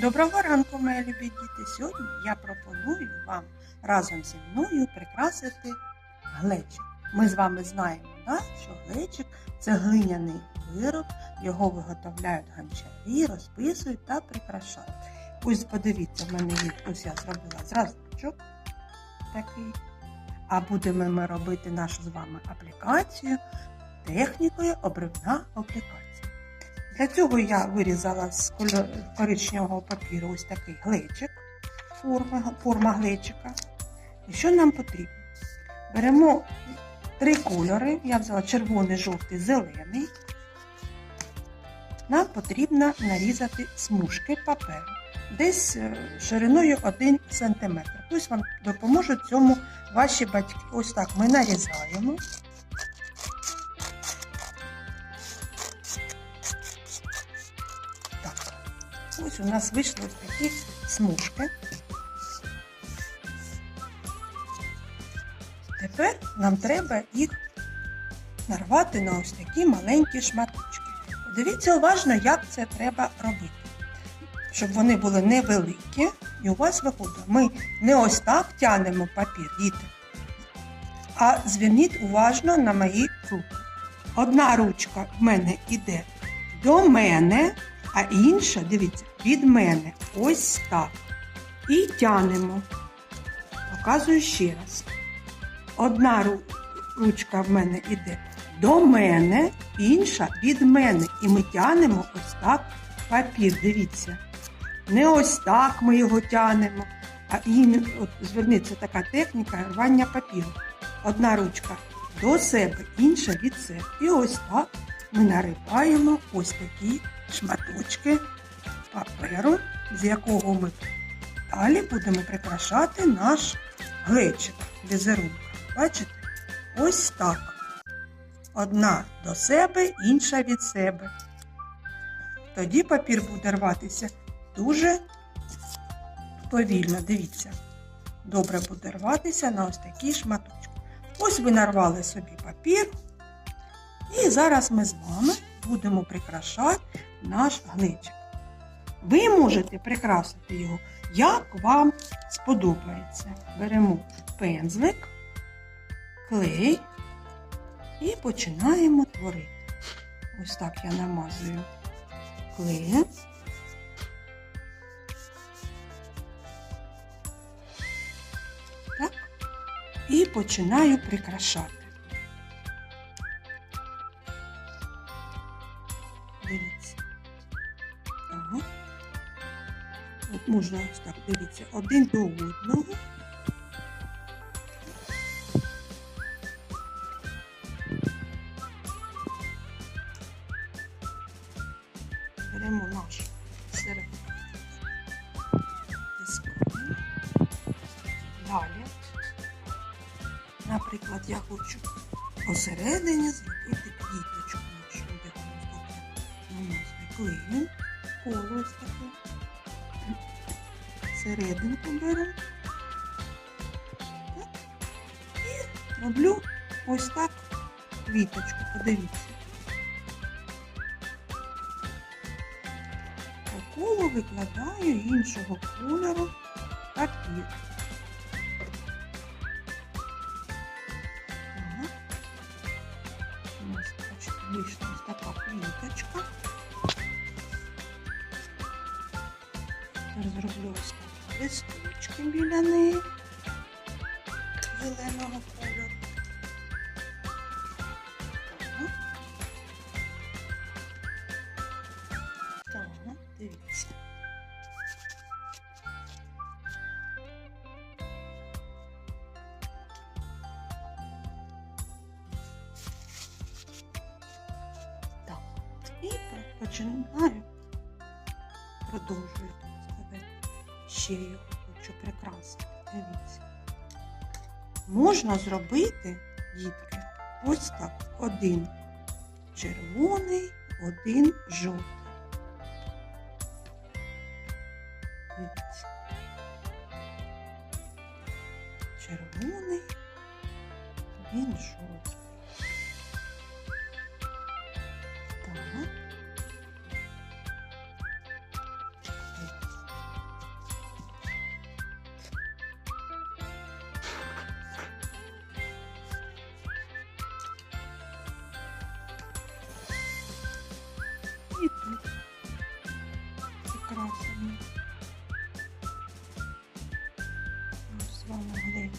Доброго ранку, мої любі діти. Сьогодні я пропоную вам разом зі мною прикрасити глечик. Ми з вами знаємо, да, що глечик це глиняний вироб, його виготовляють гончарі, розписують та прикрашають. Ось подивіться, в мене є, ось я зробила зразочок такий. А будемо ми робити нашу з вами аплікацію технікою обривна аплікація. Для цього я вирізала з коричневого папіру ось такий глечик, форма, форма глечика. І що нам потрібно? Беремо три кольори. Я взяла червоний, жовтий, зелений. Нам потрібно нарізати смужки паперу. Десь е, шириною 1 см. Ось вам допоможуть цьому ваші батьки. Ось так ми нарізаємо. Ось у нас вийшли ось такі смужки. Тепер нам треба їх нарвати на ось такі маленькі шматочки. Дивіться уважно, як це треба робити. Щоб вони були невеликі, і у вас виходить. Ми не ось так тянемо папір, діти, а зверніть уважно на мої руки. Одна ручка в мене йде до мене, а інша, дивіться, від мене. Ось так. І тянемо. Показую ще раз. Одна ручка в мене йде до мене, інша від мене. І ми тянемо ось так папір. Дивіться. Не ось так ми його тянемо, а ім, от, зверніть, це така техніка рвання папіру. Одна ручка до себе, інша від себе. І ось так ми нариваємо ось такі шматочки паперу, з якого ми далі будемо прикрашати наш глечик візерунок. Бачите? Ось так. Одна до себе, інша від себе. Тоді папір буде рватися дуже повільно. Дивіться. Добре буде рватися на ось такі шматочки. Ось ви нарвали собі папір. І зараз ми з вами будемо прикрашати наш глечик. Ви можете прикрасити його, як вам сподобається. Беремо пензлик, клей і починаємо творити. Ось так я намазую клеєм. І починаю прикрашати. Можна ось так, дивіться, один до одного. Беремо наш серед. Далі. Наприклад, я хочу посередині зробити квіточку нашу декору. Наносити клею, коло ось. Серединку беру. Так. І роблю ось так квіточку. Подивіться. По колу викладаю іншого кольору папір. Вийшла ось така квіточка. Тепер зроблю ось так листочки біля неї зеленого кольору. Так. Так, дивіться. Так. І починаю, продовжую. Ще його хочу прикрасити. Дивіться. Можна зробити, дітки, ось так. Один червоний, один жовтий. Дивіться. Червоний, він жовтий. І тут прикрасимо. З вами.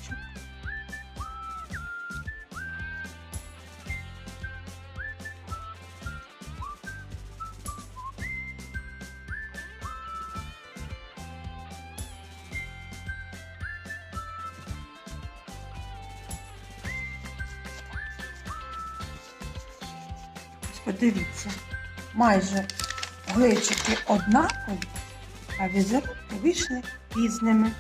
Ось Подивіться, майже глечики однакові, а візерунки вийшли різними.